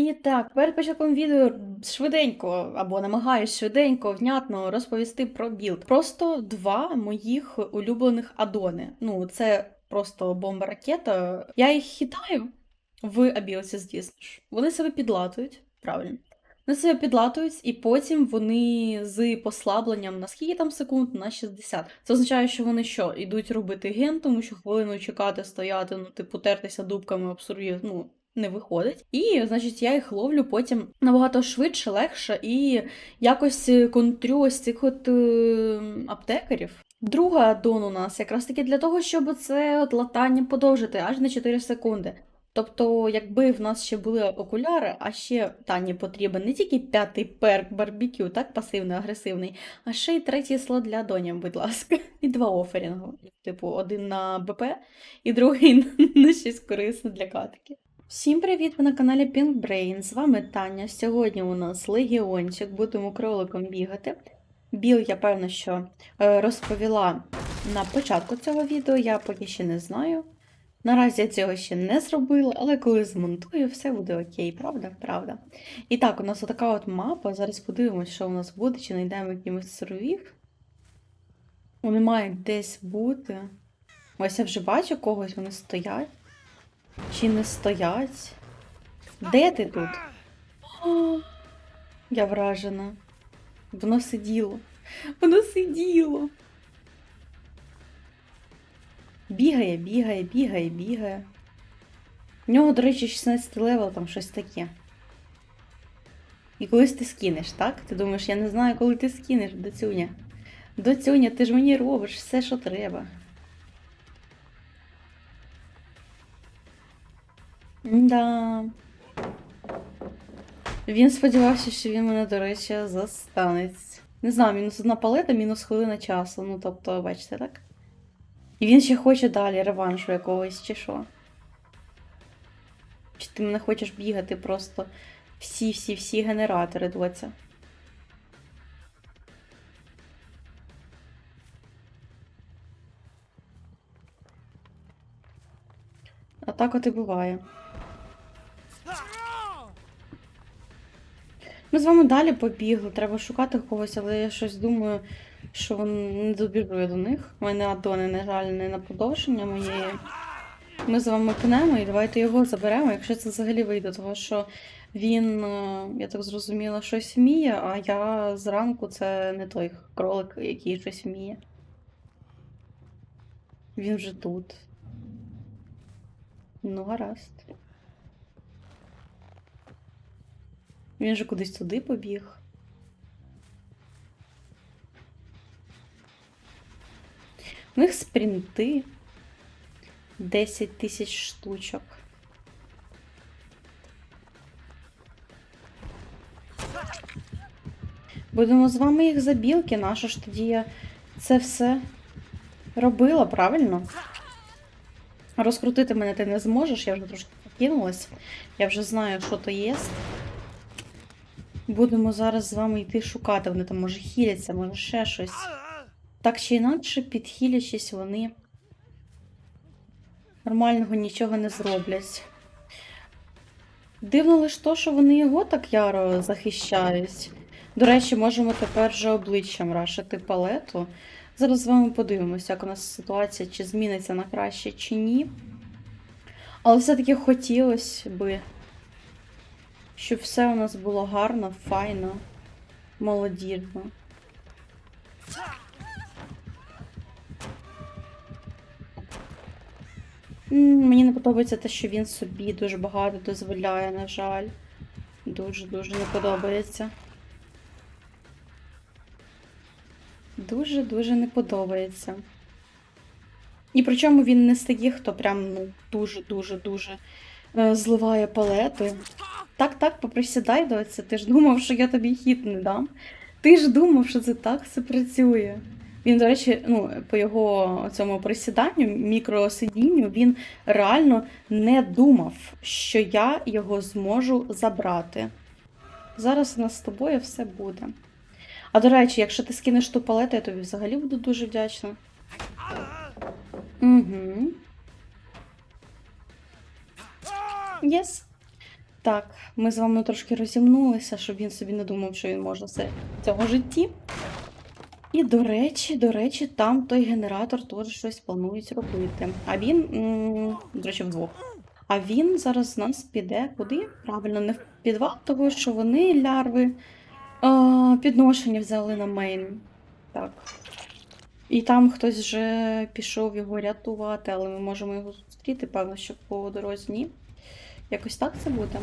І так, перед початком відео швиденько або намагаюсь швиденько, внятно розповісти про білд. Просто два моїх улюблених адони. Ну, це просто бомба ракета. Я їх хитаю в абілці, звісно. Вони себе підлатують, правильно. Вони себе підлатують, і потім вони з послабленням на скільки там секунд? На 60. Це означає, що вони що, йдуть робити ген, тому що хвилину чекати, стояти, ну, типу, тертися дубками об сур'ю, ну, не виходить. І, значить, я їх ловлю потім набагато швидше, легше і якось контрю ось цих от е, аптекарів. Друга дон у нас якраз таки для того, щоб це от латання подовжити аж на 4 секунди. Тобто, якби в нас ще були окуляри, а ще Тані потрібен не тільки п'ятий перк барбекю, так пасивний, агресивний, а ще й третій слот для донів, будь ласка, і два оферінгу. Типу, один на БП і другий на щось корисне для катки. Всім привіт! Ви на каналі Pink Brain. З вами Таня. Сьогодні у нас легіончик, будемо кроликом бігати. Біл, я певно, що е, розповіла на початку цього відео, я поки ще не знаю. Наразі я цього ще не зробила, але коли змонтую, все буде окей, правда? Правда. І так, у нас отака от мапа. Зараз подивимось, що у нас буде, чи знайдемо якимось суровів. Вони мають десь бути. Ось я вже бачу когось, вони стоять. Чи не стоять? Де ти тут? О, я вражена. Воно сиділо. Воно сиділо. Бігає, бігає, бігає, бігає. В нього, до речі, 16 левел, там щось таке. І колись ти скинеш, так? Ти думаєш, я не знаю, коли ти скинеш, доцюня. Доцюня, ти ж мені робиш все, що треба. Да. Він сподівався, що він мене, до речі, застанеться. Не знаю, мінус одна палета, мінус хвилина часу. Ну, тобто, бачите, так? І він ще хоче далі реваншу якогось, чи що? Чи ти мене хочеш бігати просто всі-всі-всі генератори, доця? А так от і буває. Ми з вами далі побігли, треба шукати когось, але я щось думаю, що не добіжу я до них. У мене адони, на жаль, не на подовження моєї. Ми з вами пнемо і давайте його заберемо, якщо це взагалі вийде, тому що він, е, я так зрозуміла, щось вміє, а я зранку це не той кролик, який щось вміє. Він вже тут. Ну, гаразд. Він же кудись туди побіг. У них спринти 10 тисяч штучок. Будемо з вами їх забілки, наша ж тоді я це все робила, правильно? Розкрутити мене ти не зможеш, я вже трошки покинулась. Я вже знаю, що то є. Будемо зараз з вами йти шукати. Вони там може хіляться, може ще щось. Так чи інакше, підхилячись, вони нормального нічого не зроблять. Дивно лише то, що вони його так яро захищають. До речі, можемо тепер же обличчям рашити палету. Зараз з вами подивимося, як у нас ситуація, чи зміниться на краще, чи ні. Але все-таки хотілося би, щоб все у нас було гарно, файно, молодірно. Мені не подобається те, що він собі дуже багато дозволяє, на жаль. Дуже-дуже не подобається. Дуже-дуже не подобається. І причому він не таких, хто прям ну, дуже-дуже-дуже е, зливає палети. Так, так, поприсідай, доця. Ти ж думав, що я тобі хіт не дам. Ти ж думав, що це так все працює. Він, до речі, ну, по його цьому присіданню, мікросидінню, він реально не думав, що я його зможу забрати. Зараз у нас з тобою все буде. А до речі, якщо ти скинеш ту палету, я тобі взагалі буду дуже вдячна. Угу. Єс. Так, ми з вами трошки розімнулися, щоб він собі не думав, що він може все в цьому житті. І до речі, до речі, там той генератор теж щось планують робити. А він, до речі, вдвох. А він зараз з нас піде куди? Правильно, не в підвал, тому що вони лярви а, підношення взяли на мейн. Так. І там хтось вже пішов його рятувати, але ми можемо його зустріти, певно, що по дорозі ні. Якось так це буде.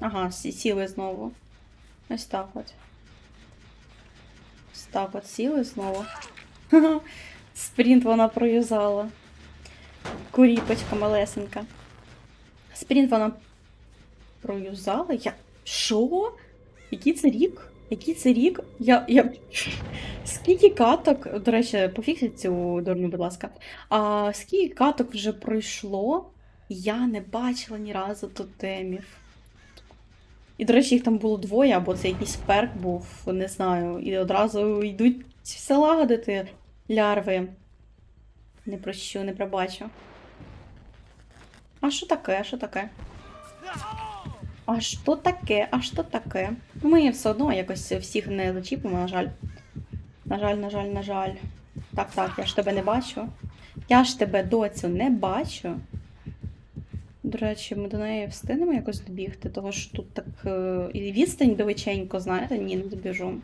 Ага, сіли знову. Ось так от. Ось так от сіли знову. Спринт вона проюзала. Куріпочка малесенька. Спринт вона проюзала? Я. Що? Який це рік? Який це рік? Я. я... Скільки каток, до речі, пофіксіть цю дурню, будь ласка. А скільки каток вже пройшло, я не бачила ні разу тотемів. І, до речі, їх там було двоє, або це якийсь перк був, не знаю. І одразу йдуть все лагодити лярви. Не прощу, не пробачу. А що таке? Що таке? А що таке? А що таке? Ми все одно якось всіх не зачіпимо, на жаль. На жаль, на жаль, на жаль. Так, так, я ж тебе не бачу. Я ж тебе, доцю, не бачу. До речі, ми до неї встигнемо якось добігти, того що тут так е, і відстань далеченько, знаєте, ні, не добіжу.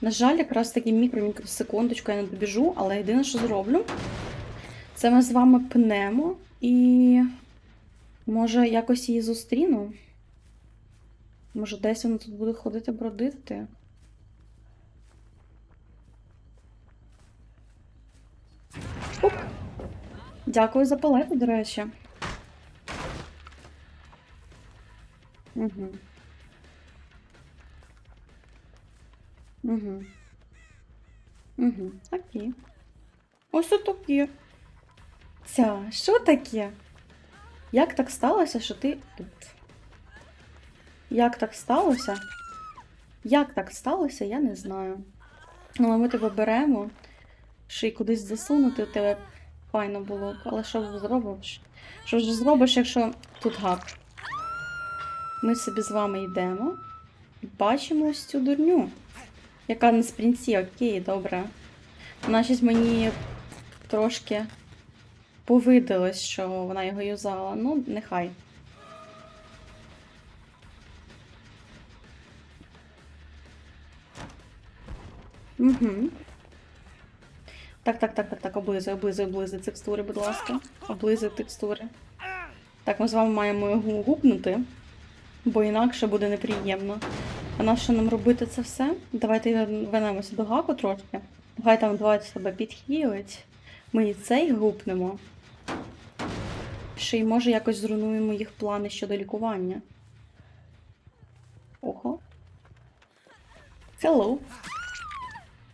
На жаль, якраз таки мікро-мікросекундочку я не добіжу, але єдине, що зроблю, це ми з вами пнемо і може якось її зустріну. Може, десь вона тут буде ходити бродити. Оп. Дякую за палету, до речі. Угу. Угу. Окей. Ось отаке. Ця, що таке? Як так сталося, що ти тут? Як так сталося? Як так сталося, я не знаю. Ну, але ми тебе беремо. Ще й кудись засунути у тебе файно було. Але що зробиш? Що ж зробиш, якщо тут гак? Ми собі з вами йдемо. і Бачимо ось цю дурню. Яка на спринці, окей, добре. Вона щось мені трошки повидалось, що вона його юзала. Ну, нехай. Угу. Так, так, так, так, так, облизуй, облизуй, облизуй текстури, будь ласка. Облизуй текстури. Так, ми з вами маємо його гупнути, бо інакше буде неприємно. А на що нам робити це все? Давайте вернемося до гаку трошки. Нехай там давайте себе підхилить. Ми і цей гупнемо. Ще й може якось зруйнуємо їх плани щодо лікування. Ого. Hello.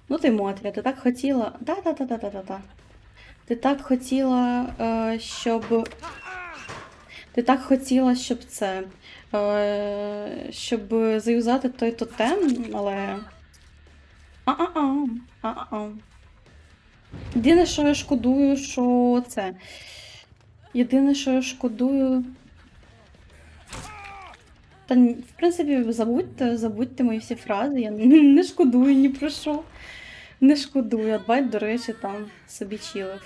Ну ти Мотря, ти так хотіла. Да-да-да-да-да-да. Ти так хотіла, е, щоб. Ти так хотіла, щоб це. Е, щоб заюзати той тотем, але. А-а-а. А-а-а. Єдине, що я шкодую, що це. Єдине, що я шкодую. Та в принципі, забудьте, забудьте мої всі фрази. Я не шкодую ні про що. Не шкодую, Адвайт, до речі, там собі чилив.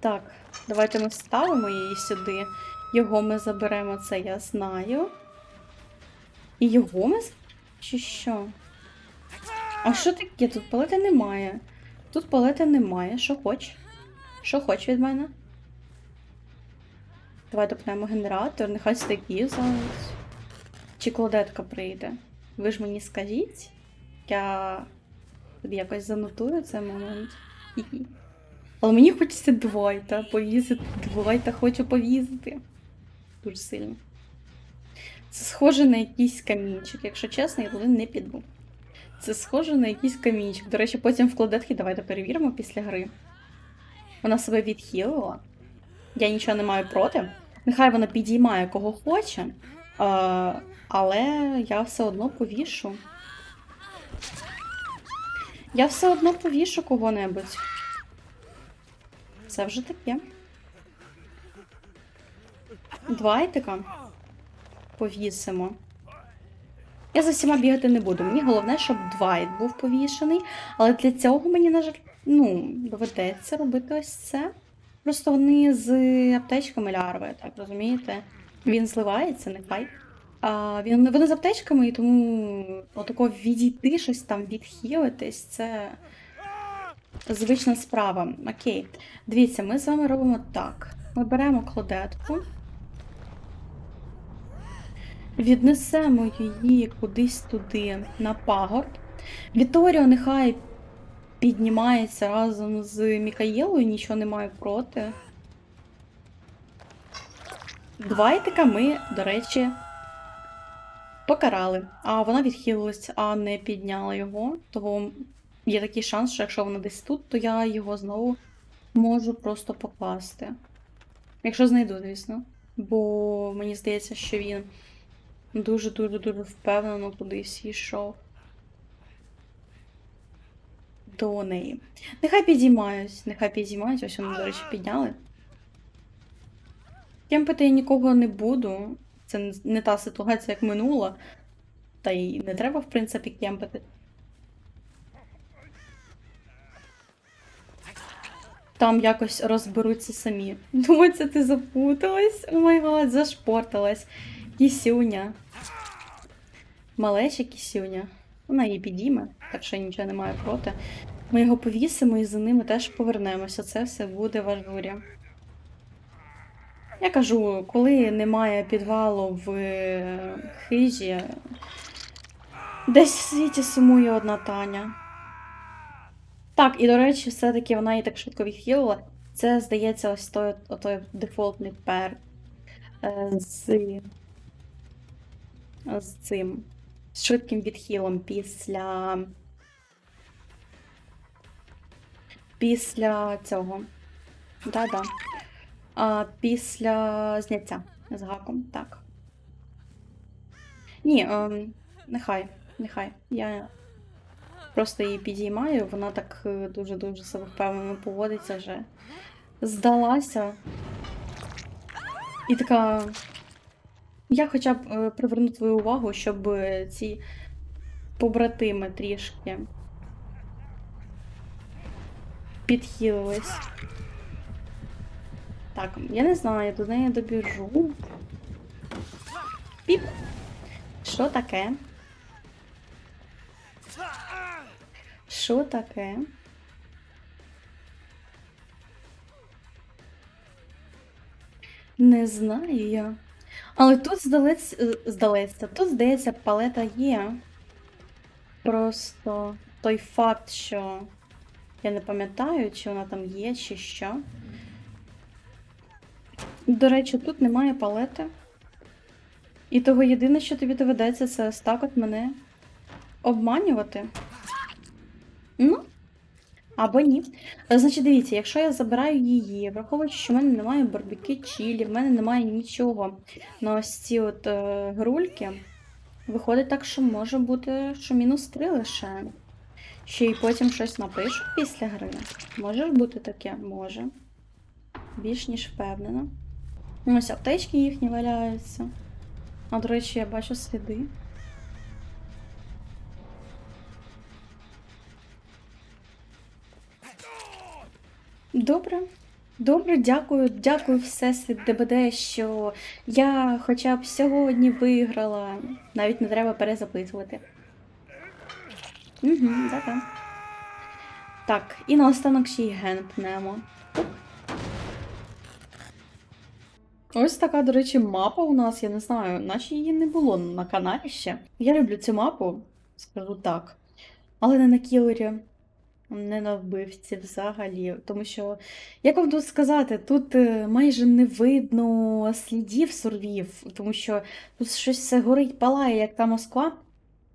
Так, давайте ми вставимо її сюди. Його ми заберемо, це я знаю. І його ми Чи що? А що таке? Тут палети немає. Тут палети немає. Що хоч? Що хоч від мене? Давай допнемо генератор, нехай стиків зараз. Чи кладетка прийде? Ви ж мені скажіть. Я якось занотую цей момент. Але мені хочеться Двайта повізити. Двайта хочу повізити. Дуже сильно. Це схоже на якийсь камінчик. Якщо чесно, я туди не піду. Це схоже на якийсь камінчик. До речі, потім в кладетки давайте перевіримо після гри. Вона себе відхилила. Я нічого не маю проти. Нехай вона підіймає кого хоче. Але я все одно повішу. Я все одно повішу кого-небудь. Це вже таке. Двайтика. повісимо. Я за всіма бігати не буду. Мені головне, щоб Двайт був повішений. Але для цього мені, на жаль, ну, доведеться робити ось це. Просто вони з аптечками лярви, так розумієте? Він зливається, нехай. А він, вони з аптечками, і тому отако відійти, щось там відхилитись, це звична справа. Окей. Дивіться, ми з вами робимо так. Ми беремо кладетку. Віднесемо її кудись туди на пагорб. Віторіо нехай піднімається разом з Мікаєлою, нічого не маю проти. Двайтика ми, до речі, покарали. А вона відхилилась, а не підняла його. Того є такий шанс, що якщо вона десь тут, то я його знову можу просто покласти. Якщо знайду, звісно. Бо мені здається, що він дуже-дуже дуже впевнено кудись йшов. До неї. Нехай підіймаюсь, нехай підіймаюсь, ось вони, до речі, підняли. Кемпити я нікого не буду. Це не та ситуація, як минула. Та й не треба, в принципі, кемпити. Там якось розберуться самі. Думаю, це ти запуталась. О май гад, зашпорталась. Кісюня. Малеча кісюня. Вона її підійме, так що нічого не маю проти. Ми його повісимо і за ними теж повернемося. Це все буде в ажурі. Я кажу, коли немає підвалу в е, хижі, десь в світі сумує одна Таня. Так, і до речі, все-таки вона її так швидко відхилила. Це, здається, ось той, той дефолтний пер е, з, з цим з швидким відхилом після. Після цього. Да-да. А, після зняття з гаком, так. Ні, ем, нехай, нехай. Я просто її підіймаю, вона так е, дуже-дуже себе впевнено поводиться вже. Здалася. І така. Я хоча б е, приверну твою увагу, щоб е, ці побратими трішки підхилились. Так, я не знаю, до неї добіжу. Піп. Що таке? Що таке? Не знаю я. Але тут здалець, е, здалеться, тут, здається, палета є. Просто той факт, що я не пам'ятаю, чи вона там є, чи що. До речі, тут немає палети. І того єдине, що тобі доведеться, це ось так от мене обманювати. Ну, або ні. Е, Значить, дивіться, якщо я забираю її, враховуючи, що в мене немає барбіки чілі, в мене немає нічого на ось ці от е, грульки, виходить так, що може бути, що мінус 3 лише. Ще й потім щось напишу після гри. Може бути таке? Може. Більш ніж впевнена. Ось аптечки їхні валяються. А, до речі, я бачу сліди. Добре. Добре, дякую, дякую Всесвіт ДБД, що я хоча б сьогодні виграла. Навіть не треба перезаписувати. Угу, да-да. Так, і наостанок ще й ген пнемо. Ось така, до речі, мапа у нас, я не знаю, наче її не було на каналі ще. Я люблю цю мапу, скажу так. Але не на кілері, не на вбивці взагалі. Тому що, як вам тут сказати, тут е, майже не видно слідів сурвів, тому що тут щось все горить, палає, як та Москва.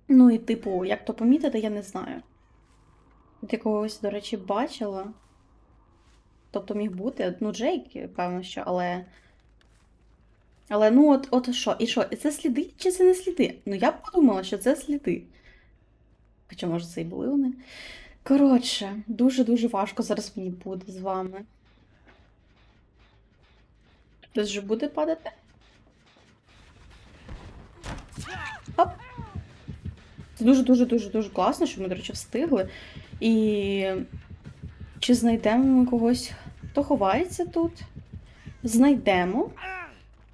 Ну і, типу, як то помітити, я не знаю. От я когось, до речі, бачила. Тобто міг бути. Ну, Джейк, певно, що, але. Але ну от, от що, і що? І це сліди чи це не сліди? Ну я б подумала, що це сліди. Хоча, може, це і були вони. Коротше, дуже-дуже важко зараз мені буде з вами. Хтось же буде падати? Оп. Це дуже-дуже-дуже-дуже класно, що ми, до речі, встигли. І чи знайдемо ми когось, хто ховається тут? Знайдемо.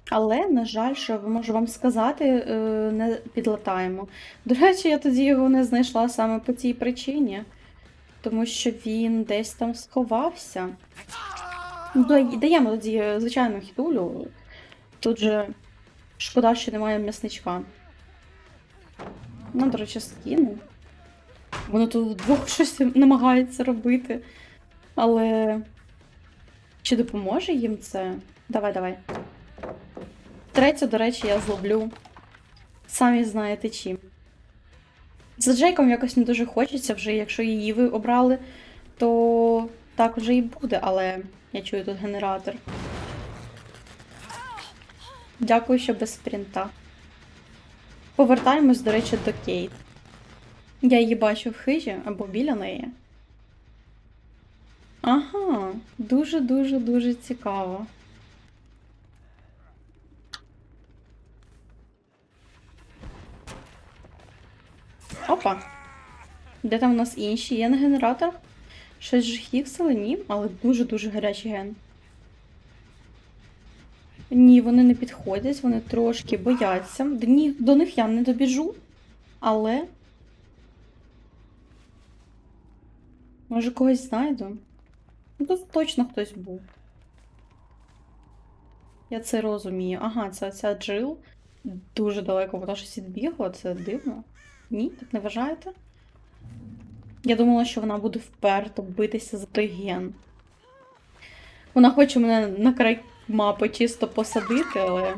Але, на жаль, що можу вам сказати, е, не підлатаємо. До речі, я тоді його не знайшла саме по цій причині, тому що він десь там сховався. Даємо тоді е, звичайну хітулю. Тут же шкода, що немає м'ясничка. Ну, до речі, скину. Воно тут вдвох щось намагається робити. Але. Чи допоможе їм це? Давай, давай. Третю, до речі, я зловлю. Самі знаєте чим. За Джейком якось не дуже хочеться вже, якщо її ви обрали, то так вже і буде, але я чую тут генератор. Дякую, що без спринта. Повертаємось, до речі, до Кейт. Я її бачу в хижі або біля неї. Ага, дуже-дуже дуже цікаво. Опа. Де там у нас інші? Є на генераторах? Щось же хіксили? Ні, але дуже-дуже гарячий ген. Ні, вони не підходять, вони трошки бояться. До, ні, до них я не добіжу, але. Може, когось знайду? Ну, тут точно хтось був. Я це розумію. Ага, це ця Джил. Дуже далеко вона щось відбігла, це дивно. Ні, так не вважаєте? Я думала, що вона буде вперто битися за той ген. Вона хоче мене на край мапи чисто посадити, але.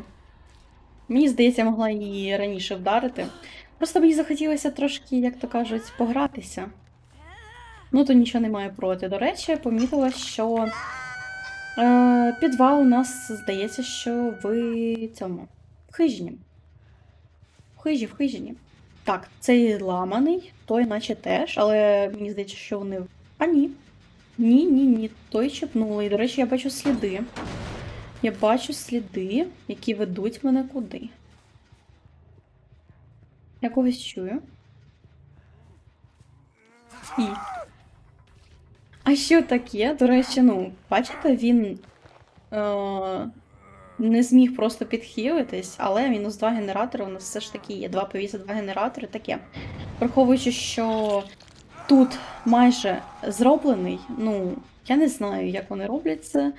Мені здається, я могла її раніше вдарити. Просто мені захотілося трошки, як то кажуть, погратися. Ну, то нічого немає проти. До речі, я помітила, що е, підвал у нас здається, що в цьому. В хижині. В хижі, в хижині. Так, цей ламаний, той наче теж, але мені здається, що вони. А ні. Ні, ні, ні, той чіпнули. І, до речі, я бачу сліди. Я бачу сліди, які ведуть мене куди. Я когось чую. І. А що таке? До речі, ну, бачите, він е- не зміг просто підхилитись, але мінус два генератори у нас все ж таки є. Два повіси, два генератори таке. Враховуючи, що тут майже зроблений, ну, я не знаю, як вони роблять це.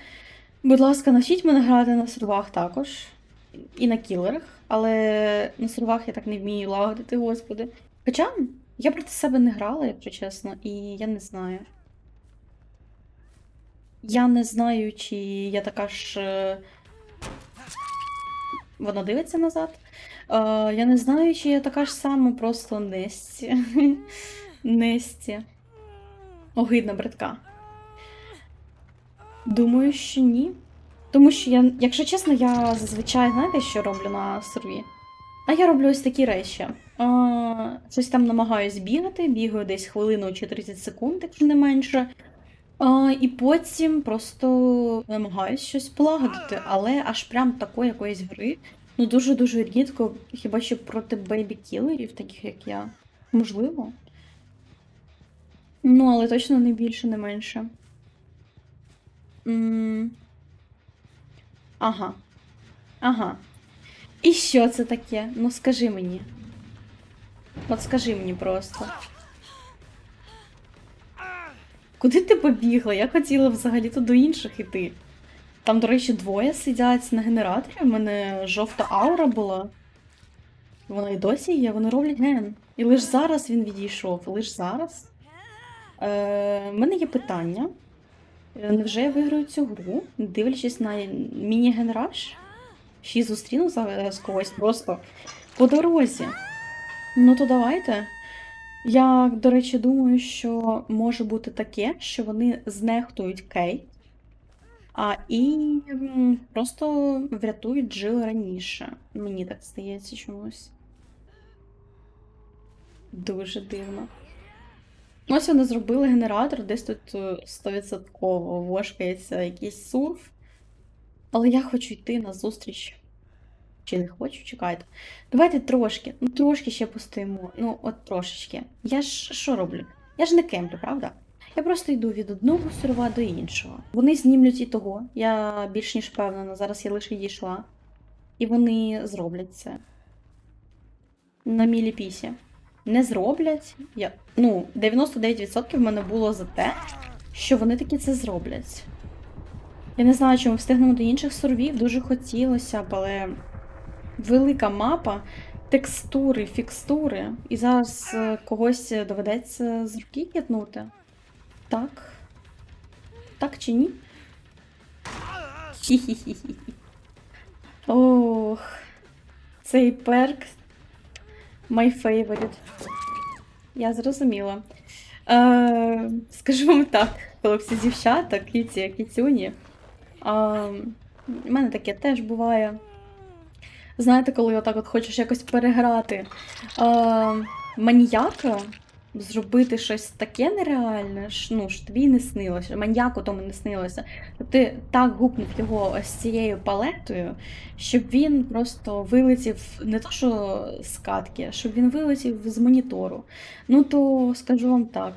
Будь ласка, навчіть мене грати на сервах також. І на кілерах, але на сервах я так не вмію лагодити, господи. Хоча я проти себе не грала, якщо чесно, і я не знаю. Я не знаю, чи я така ж. Е, Вона дивиться назад. Е, я не знаю, чи я така ж сама просто Несті. Несті. Огидна братка. Думаю, що ні. Тому що я, якщо чесно, я зазвичай знаєте, що роблю на серві? А я роблю ось такі речі. А, щось там намагаюсь бігати, бігаю десь хвилину чи 30 секунд, якщо не менше. А, і потім просто намагаюсь щось полагодити, але аж прям такої якоїсь гри. Ну дуже-дуже рідко, хіба що проти бейбі-кілерів, таких як я. Можливо. Ну, але точно не більше, не менше. м Ага. Ага. І що це таке? Ну скажи мені. От скажи мені просто. Куди ти побігла? Я хотіла взагалі-то до інших іти. Там, до речі, двоє сидять на генераторі. У мене жовта аура була. Вона і досі є, вони роблять ген. І лише зараз він відійшов. Лише зараз. Е, У мене є питання. Е, Невже я виграю цю гру, дивлячись на міні-генераж? Ще зустріну зараз когось просто по дорозі. Ну то давайте. Я, до речі, думаю, що може бути таке, що вони знехтують Кейт, а і просто врятують Джил раніше. Мені так здається чомусь. Дуже дивно. Ось вони зробили генератор, десь тут е, 100% вошкається якийсь сурф. Але я хочу йти на зустріч Чи не хочу, чекайте. Давайте трошки, ну трошки ще постоїмо. Ну, от трошечки. Я ж що роблю? Я ж не кемплю, правда? Я просто йду від одного серва до іншого. Вони знімлють і того. Я більш ніж впевнена, зараз я лише дійшла. І вони зроблять це. На міліпісі. Не зроблять. Я... Ну, 99% в мене було за те, що вони таки це зроблять. Я не знаю, чи ми встигнемо до інших сервів, дуже хотілося але велика мапа, текстури, фікстури, і зараз е, когось доведеться з руки киднути. Так. Так чи ні? Хі-хі-хі-хі. Ох. Цей перк. My favorite. Я зрозуміла. Е, скажу вам так, хлопці, дівчата, кіці, кіцюні. У мене таке теж буває. Знаєте, коли отак от хочеш якось переграти е, маніяка, зробити щось таке нереальне, ж, ну, ж тобі не снилося, маньяку тому не снилося. Ти так гупнув його ось цією палетою, щоб він просто вилетів не то, що з катки, а щоб він вилетів з монітору. Ну то скажу вам так.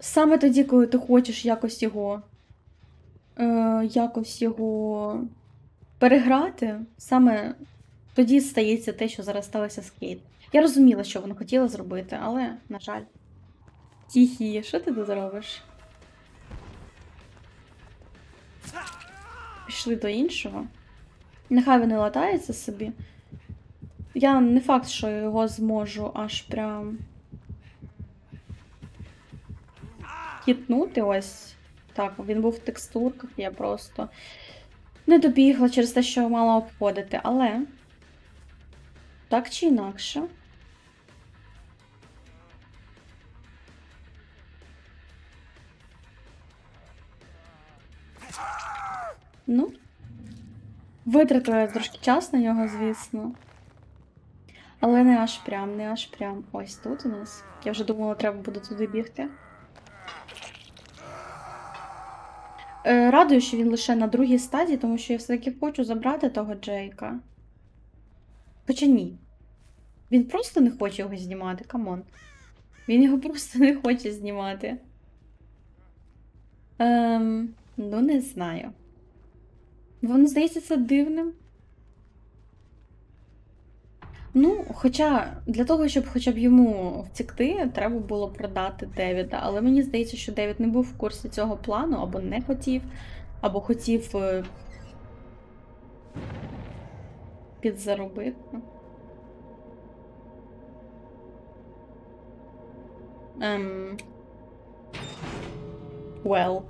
Саме тоді, коли ти хочеш якось його, е, якось його переграти, саме тоді стається те, що зараз сталося з Кейт. Я розуміла, що вона хотіла зробити, але, на жаль. Тіхі, що ти тут робиш? Пішли до іншого. Нехай вони латаються собі. Я не факт, що його зможу аж прям. Хітнути ось. Так, він був в текстурках, я просто не добігла через те, що мала обходити, але так чи інакше. Ну, витратила трошки час на нього, звісно. Але не аж прям, не аж прям. Ось тут у нас. Я вже думала, треба буде туди бігти. Радую, що він лише на другій стадії, тому що я все-таки хочу забрати того Джейка. Хоча ні. Він просто не хоче його знімати, камон. Він його просто не хоче знімати. Ем, ну, не знаю. Вам здається це дивним? Ну, хоча для того, щоб хоча б йому втекти, треба було продати Девіда. Але мені здається, що Девід не був в курсі цього плану, або не хотів, або хотів е, підзаробити. Ем... Well.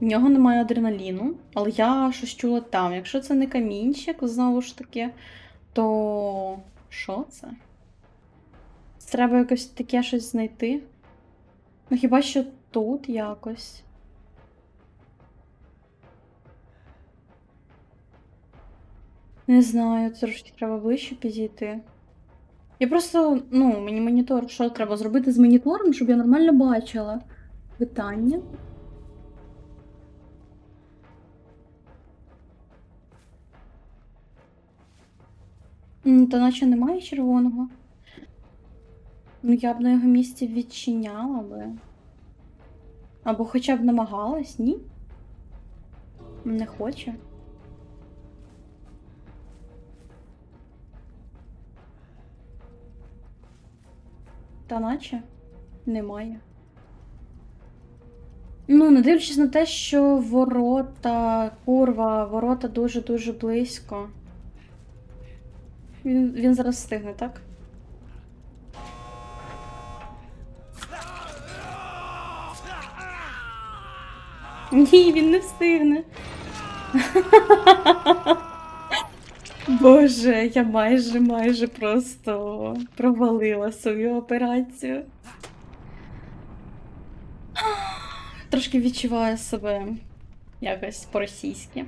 В нього немає адреналіну, але я щось чула там. Якщо це не камінчик, знову ж таки, то що це? Треба якось таке щось знайти. Ну хіба що тут якось. Не знаю, трошки треба ближче підійти. Я просто, ну, мені монітор, що треба зробити з монітором, щоб я нормально бачила питання. Та наче немає червоного. Ну, я б на його місці відчиняла би. Або хоча б намагалась, ні? Не хоче. Та наче немає. Ну, не дивлячись на те, що ворота, курва, ворота дуже-дуже близько. Він, він зараз встигне, так? Ні, він не встигне. Боже, я майже майже просто провалила свою операцію. Трошки відчуваю себе якось по-російськи.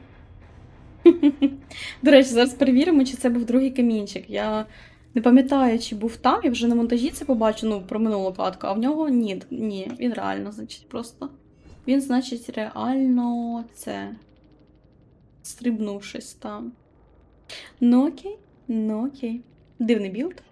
До речі, зараз перевіримо, чи це був другий камінчик. Я не пам'ятаю, чи був там, я вже на монтажі це побачу, ну, про минулу катку, а в нього ні, ні, він реально, значить, просто. Він, значить, реально це. Стрибнув щось там. Ну окей, ну окей. Дивний білд.